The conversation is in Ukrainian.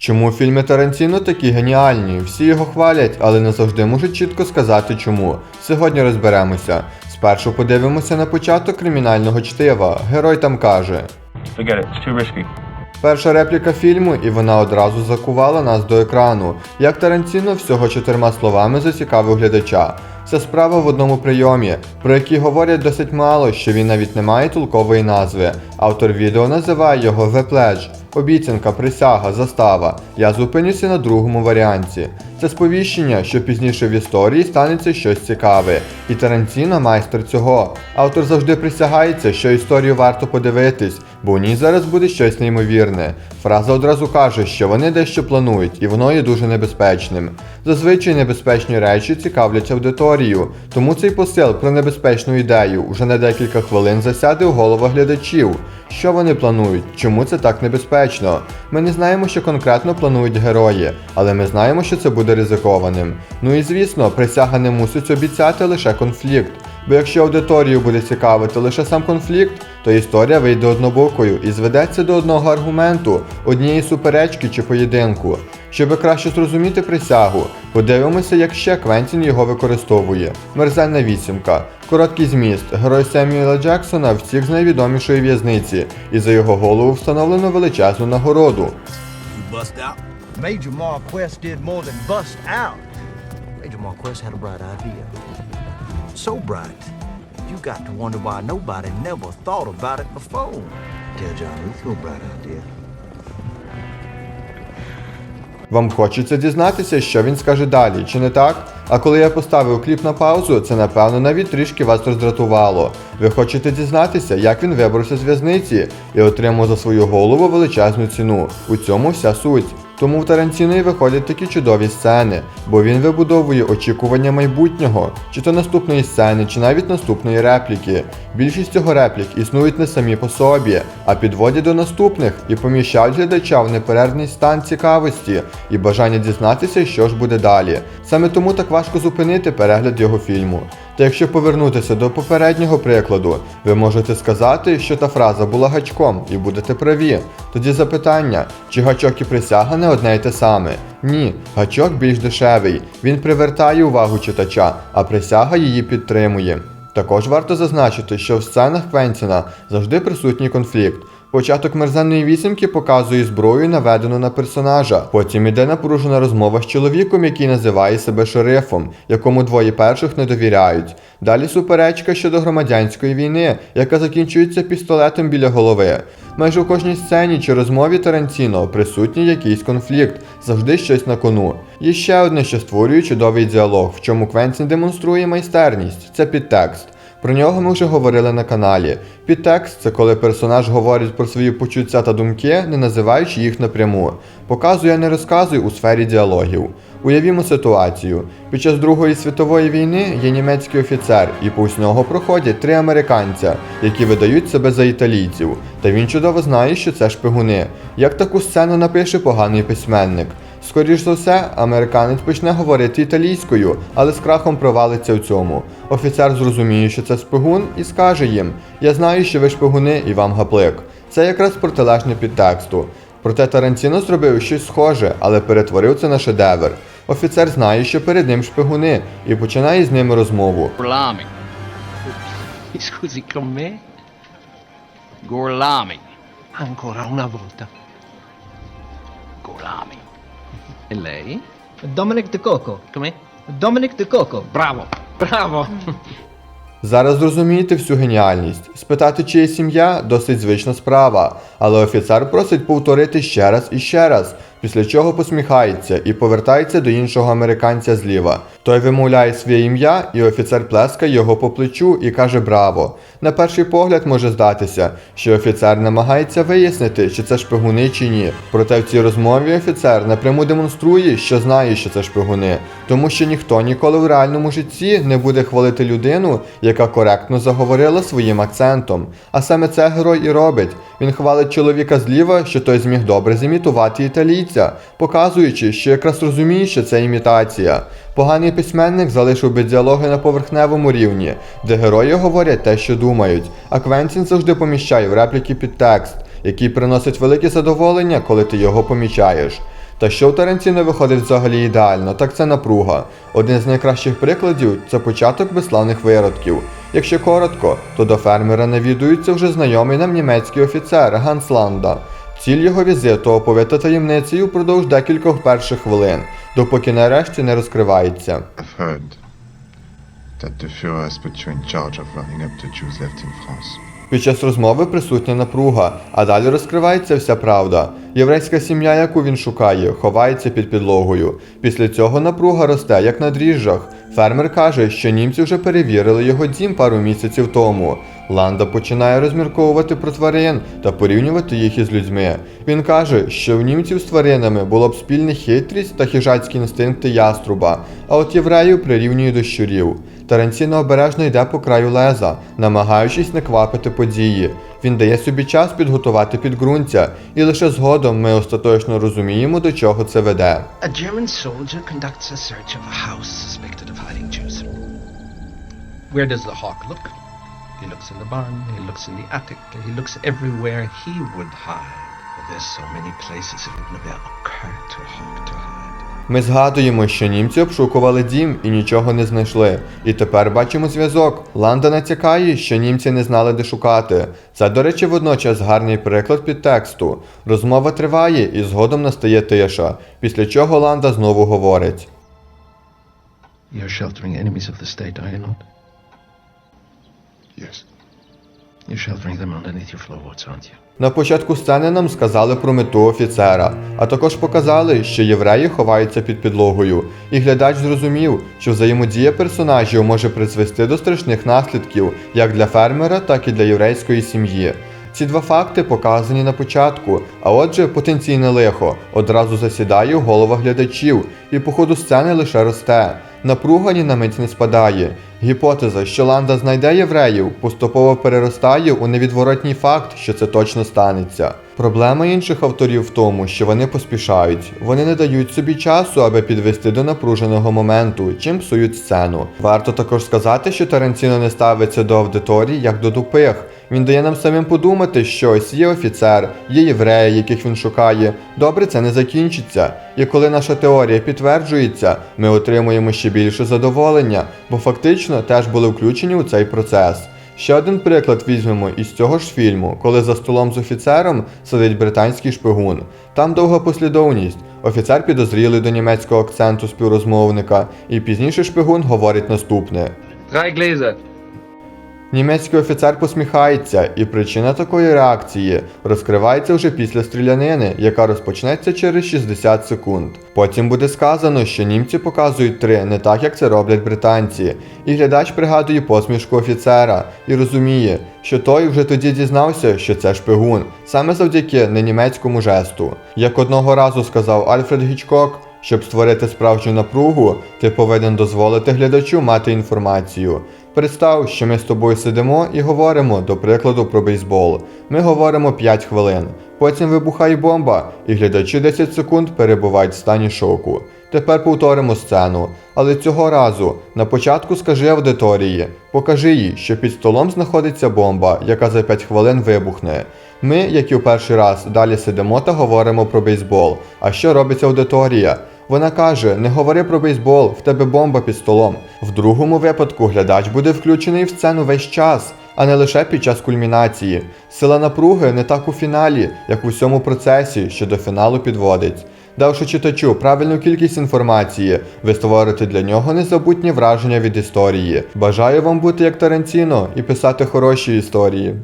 Чому фільми Тарантіно такі геніальні? Всі його хвалять, але не завжди можуть чітко сказати чому. Сьогодні розберемося. Спершу подивимося на початок кримінального чтива. Герой там каже. It. It's too risky. Перша репліка фільму, і вона одразу закувала нас до екрану. Як Тарантіно всього чотирма словами зацікавив глядача. Це справа в одному прийомі, про який говорять досить мало, що він навіть не має толкової назви. Автор відео називає його The Pledge. Обіцянка, присяга, застава. Я зупинюся на другому варіанті. Це сповіщення, що пізніше в історії станеться щось цікаве. І Тарантіно майстер цього. Автор завжди присягається, що історію варто подивитись, бо у ній зараз буде щось неймовірне. Фраза одразу каже, що вони дещо планують, і воно є дуже небезпечним. Зазвичай небезпечні речі цікавлять аудиторію, тому цей посил про небезпечну ідею вже на декілька хвилин засяде у головах глядачів. Що вони планують? Чому це так небезпечно? Ми не знаємо, що конкретно планують герої, але ми знаємо, що це буде ризикованим. Ну і звісно, присяга не мусить обіцяти лише конфлікт. Бо якщо аудиторію буде цікавити лише сам конфлікт, то історія вийде однобокою і зведеться до одного аргументу, однієї суперечки чи поєдинку. Щоби краще зрозуміти присягу, подивимося, як ще Квентін його використовує. Мерзельна вісімка. Короткий зміст. Герой Семюела Джексона втік з найвідомішої в'язниці, і за його голову встановлено величезну нагороду. Major Marquess did more than. Major Marquess had a bright idea. So bright, you got to wonder why nobody never thought about it before. Tell John Lithgow bright idea. Вам хочеться дізнатися, що він скаже далі, чи не так? А коли я поставив кліп на паузу, це напевно навіть трішки вас роздратувало. Ви хочете дізнатися, як він вибрався з в'язниці і отримав за свою голову величезну ціну. У цьому вся суть. Тому в Тарантіно і виходять такі чудові сцени, бо він вибудовує очікування майбутнього, чи то наступної сцени, чи навіть наступної репліки. Більшість цього реплік існують не самі по собі, а підводять до наступних і поміщають глядача в неперервний стан цікавості і бажання дізнатися, що ж буде далі. Саме тому так важко зупинити перегляд його фільму. Та якщо повернутися до попереднього прикладу, ви можете сказати, що та фраза була гачком, і будете праві. Тоді запитання, чи гачок і присяга не одне й те саме? Ні, гачок більш дешевий. Він привертає увагу читача, а присяга її підтримує. Також варто зазначити, що в сценах Квентіна завжди присутній конфлікт. Початок мерзенної вісімки показує зброю, наведену на персонажа. Потім іде напружена розмова з чоловіком, який називає себе шерифом, якому двоє перших не довіряють. Далі суперечка щодо громадянської війни, яка закінчується пістолетом біля голови. Майже у кожній сцені чи розмові Тарантіно присутній якийсь конфлікт, завжди щось на кону. Є ще одне, що створює чудовий діалог, в чому Квентін демонструє майстерність. Це підтекст. Про нього ми вже говорили на каналі. Підтекст це коли персонаж говорить про свої почуття та думки, не називаючи їх напряму. Показує, не розказує у сфері діалогів. Уявімо ситуацію. Під час Другої світової війни є німецький офіцер, і повз нього проходять три американця, які видають себе за італійців. Та він чудово знає, що це шпигуни. Як таку сцену напише поганий письменник. Скоріш за все, американець почне говорити італійською, але з крахом провалиться в цьому. Офіцер зрозуміє, що це шпигун, і скаже їм: Я знаю, що ви шпигуни і вам гаплик. Це якраз протилежне підтексту. Проте Тарантіно зробив щось схоже, але перетворив це на шедевр. Офіцер знає, що перед ним шпигуни, і починає з ними розмову. Me? Gorlami. Ancora una volta. Gorlami. E lei? Dominic De Coco. Come? Dominic De Coco. Bravo, Браво! Зараз зрозумієте всю геніальність. Спитати, чи є сім'я досить звична справа, але офіцер просить повторити ще раз і ще раз, після чого посміхається і повертається до іншого американця зліва. Той вимовляє своє ім'я, і офіцер плескає його по плечу і каже браво. На перший погляд може здатися, що офіцер намагається вияснити, чи це шпигуни чи ні. Проте в цій розмові офіцер напряму демонструє, що знає, що це шпигуни, тому що ніхто ніколи в реальному житті не буде хвалити людину, яка коректно заговорила своїм акцентом. А саме це герой і робить. Він хвалить чоловіка зліва, що той зміг добре зімітувати італійця, показуючи, що якраз розуміє, що це імітація. Поганий письменник залишив би діалоги на поверхневому рівні, де герої говорять те, що думають, а Квентін завжди поміщає в репліки підтекст, який приносить велике задоволення, коли ти його помічаєш. Та що в Тарантіно виходить взагалі ідеально, так це напруга. Один з найкращих прикладів це початок безславних виродків. Якщо коротко, то до фермера навідується вже знайомий нам німецький офіцер Ганс Ланда. Ціль його візиту оповіта таємницею впродовж декількох перших хвилин, допоки нарешті не розкривається. Під час розмови присутня напруга, а далі розкривається вся правда. Єврейська сім'я, яку він шукає, ховається під підлогою. Після цього напруга росте, як на дріжджах. Фермер каже, що німці вже перевірили його дім пару місяців тому. Ланда починає розмірковувати про тварин та порівнювати їх із людьми. Він каже, що в німців з тваринами було б спільна хитрість та хижацькі інстинкти яструба, а от євреїв прирівнює до щурів. Тарантіно обережно йде по краю леза, намагаючись не квапити події. Він дає собі час підготувати підґрунтя, і лише згодом ми остаточно розуміємо, до чого це веде. Never occur to a hawk to hide. Ми згадуємо, що німці обшукували дім і нічого не знайшли. І тепер бачимо зв'язок. Ланда натякає, що німці не знали, де шукати. Це, до речі, водночас гарний приклад підтексту. Розмова триває і згодом настає тиша, після чого Ланда знову говорить. You're sheltering enemies of the state, are you not? Yes. You're sheltering them underneath your floorboards, aren't you? На початку сцени нам сказали про мету офіцера, а також показали, що євреї ховаються під підлогою, і глядач зрозумів, що взаємодія персонажів може призвести до страшних наслідків як для фермера, так і для єврейської сім'ї. Ці два факти показані на початку, а отже, потенційне лихо одразу засідає у головах глядачів, і по ходу сцени лише росте. Напруга ні на мить не спадає. Гіпотеза, що Ланда знайде євреїв, поступово переростає у невідворотній факт, що це точно станеться. Проблема інших авторів в тому, що вони поспішають. Вони не дають собі часу, аби підвести до напруженого моменту, чим псують сцену. Варто також сказати, що Тарантіно не ставиться до аудиторії як до тупих. Він дає нам самим подумати, що ось є офіцер, є євреї, яких він шукає. Добре, це не закінчиться. І коли наша теорія підтверджується, ми отримуємо ще більше задоволення, бо фактично теж були включені у цей процес. Ще один приклад візьмемо із цього ж фільму, коли за столом з офіцером сидить британський шпигун. Там довга послідовність. Офіцер підозрілий до німецького акценту співрозмовника, і пізніше шпигун говорить наступне. Drei Gläser. Німецький офіцер посміхається, і причина такої реакції розкривається вже після стрілянини, яка розпочнеться через 60 секунд. Потім буде сказано, що німці показують три не так, як це роблять британці, і глядач пригадує посмішку офіцера і розуміє, що той вже тоді дізнався, що це шпигун, саме завдяки ненімецькому жесту. Як одного разу сказав Альфред Гічкок, щоб створити справжню напругу, ти повинен дозволити глядачу мати інформацію. Представ, що ми з тобою сидимо і говоримо, до прикладу, про бейсбол. Ми говоримо 5 хвилин. Потім вибухає бомба, і глядачі 10 секунд перебувають в стані шоку. Тепер повторимо сцену, але цього разу на початку скажи аудиторії, покажи їй, що під столом знаходиться бомба, яка за 5 хвилин вибухне. Ми, як і в перший раз, далі сидимо та говоримо про бейсбол. А що робить аудиторія? Вона каже: не говори про бейсбол, в тебе бомба під столом. В другому випадку глядач буде включений в сцену весь час, а не лише під час кульмінації. Сила напруги не так у фіналі, як у всьому процесі, що до фіналу підводить. Давши читачу правильну кількість інформації, ви створите для нього незабутнє враження від історії. Бажаю вам бути як Тарантіно і писати хороші історії.